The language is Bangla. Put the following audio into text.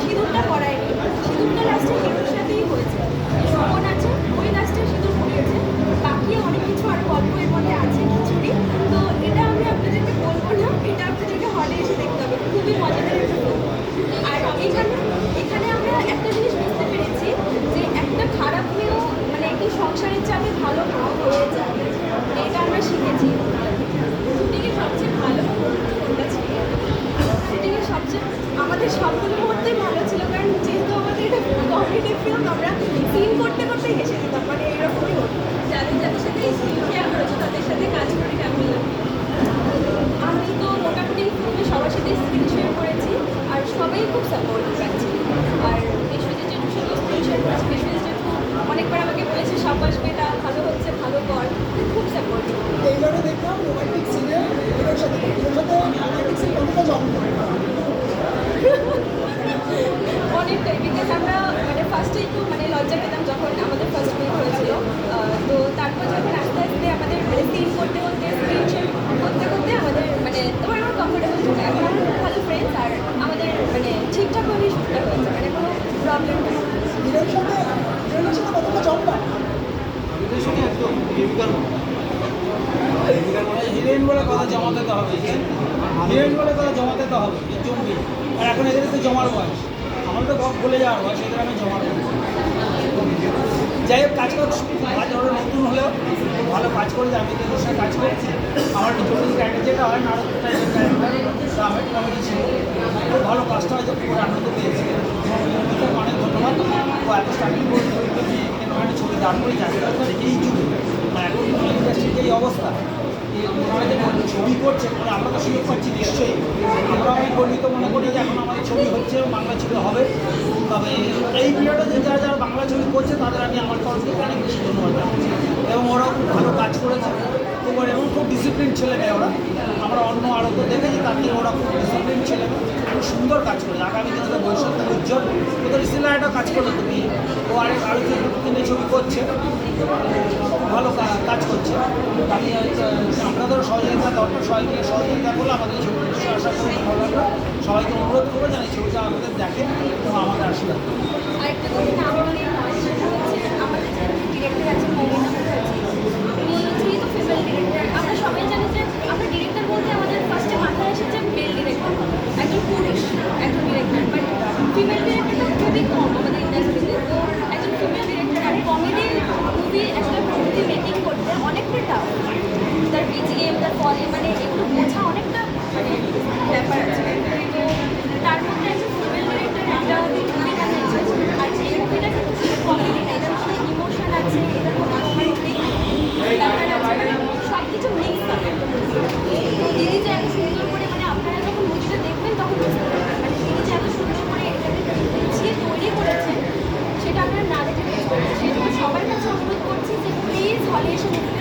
সিঁদুরটা পরায়নি। সিঁদুরটা লাস্টে হয়েছে। আমাদের সবগুলো মুহূর্তেই ভালো ছিল, কারণ যেহেতু আমাদের কমেডি ফিল্ম আমরা সিন করতে করতে হেসে দিতাম মানে এরকমই হতো যাদের যাদের সাথে স্ক্রিন শেয়ার করেছ তাদের সাথে কাজ করে কেমন লাগে আমি তো মোটামুটি ফিল্মে সবার সাথে স্ক্রিন শেয়ার করেছি আর সবাই খুব সাপোর্ট পাচ্ছি আর বিশ্বজিৎ জেঠুর সাথে স্ক্রিন শেয়ার করেছি বিশ্বজিৎ জেঠু অনেকবার আমাকে বলেছে সাব্বাস বেটা ভালো হচ্ছে ভালো কর খুব সাপোর্ট এইবারে দেখলাম রোমান্টিক সিনে হিরোর সাথে হিরোর সাথে রোমান্টিক সিন কতটা জমে অনেকটাই বিকজ আমরা মানে ফার্স্টে একটু মানে লজ্জা পেতাম যখন আমাদের ফার্স্ট মিট হয়েছিল আহ, তো তারপর যখন আস্তে আস্তে আমাদের মানে সিন করতে করতে স্ক্রিন শেয়ার করতে করতে আমাদের মানে তোমার আমার কমফোর্টেবল ছিল এখন আমরা খুব ভালো ফ্রেন্ডস আর আমাদের মানে ঠিকঠাকভাবেই শুটটা হয়েছে মানে কোনো প্রবলেম নেই হিরোর সাথে হিরোইনের সাথে কতটা জমবা হিরোইন বলে কথা জমাতে তো হবে হিরোইন বলে কথা জমাতে তো হবে জমবে আর এখন এদের তো জমার বয়স। আমার তো বলে যাওয়ার বয়স, এদের আমি জমার বয়স। যাই হোক, কাজ করছি কাজ ওরা নতুন হলেও ভালো কাজ করেছে আমি তো এদের সাথে কাজ করেছি। আমার জটিল ক্যারেক্টার যেটা হয় ক্যারেক্টার আমি কমেডি ছিল ভালো কাজটা হয়তো খুব আনন্দ পেয়েছি। অনেক ধন্যবাদ। ও এত স্টার্টিং করে আমি এরকম একটা ছবি দাঁড় করে যাকে হয়তো রেখেই যুগে এখন ইন্ডাস্ট্রির এই অবস্থা। এই যে ছবি করছে মানে আমরা তো সুযোগ পাচ্ছি নিশ্চয়ই। আমরা অনেক গর্বিত মনে করি যে এখন আমাদের ছবি হচ্ছে, বাংলা ছবি হবে। এই পিরিয়ডে যে যারা যারা বাংলা ছবি করছে, তাদের আমি আমার তরফ থেকে অনেক বেশি ধন্যবাদ এবং ওরাও খুব ভালো কাজ করেছে। খুব এবং খুব ডিসিপ্লিন ছেলে মেয়ে ওরা। আমরা অন্য আরও তো দেখেছি তার থেকে ওরা খুব ডিসিপ্লিন ছেলে খুব সুন্দর কাজ করে আগামী দিনে তো ভবিষ্যৎ উজ্জ্বল। ওদের সিনেমাটা কাজ করল তুমি ও আরেক আরও তিনটে ছবি করছে ভালো কাজ করছে। তাকে হয়তো আপনাদেরও সহযোগিতা দরকার। সবাইকে সহযোগিতা করলে আমাদের এই Foundation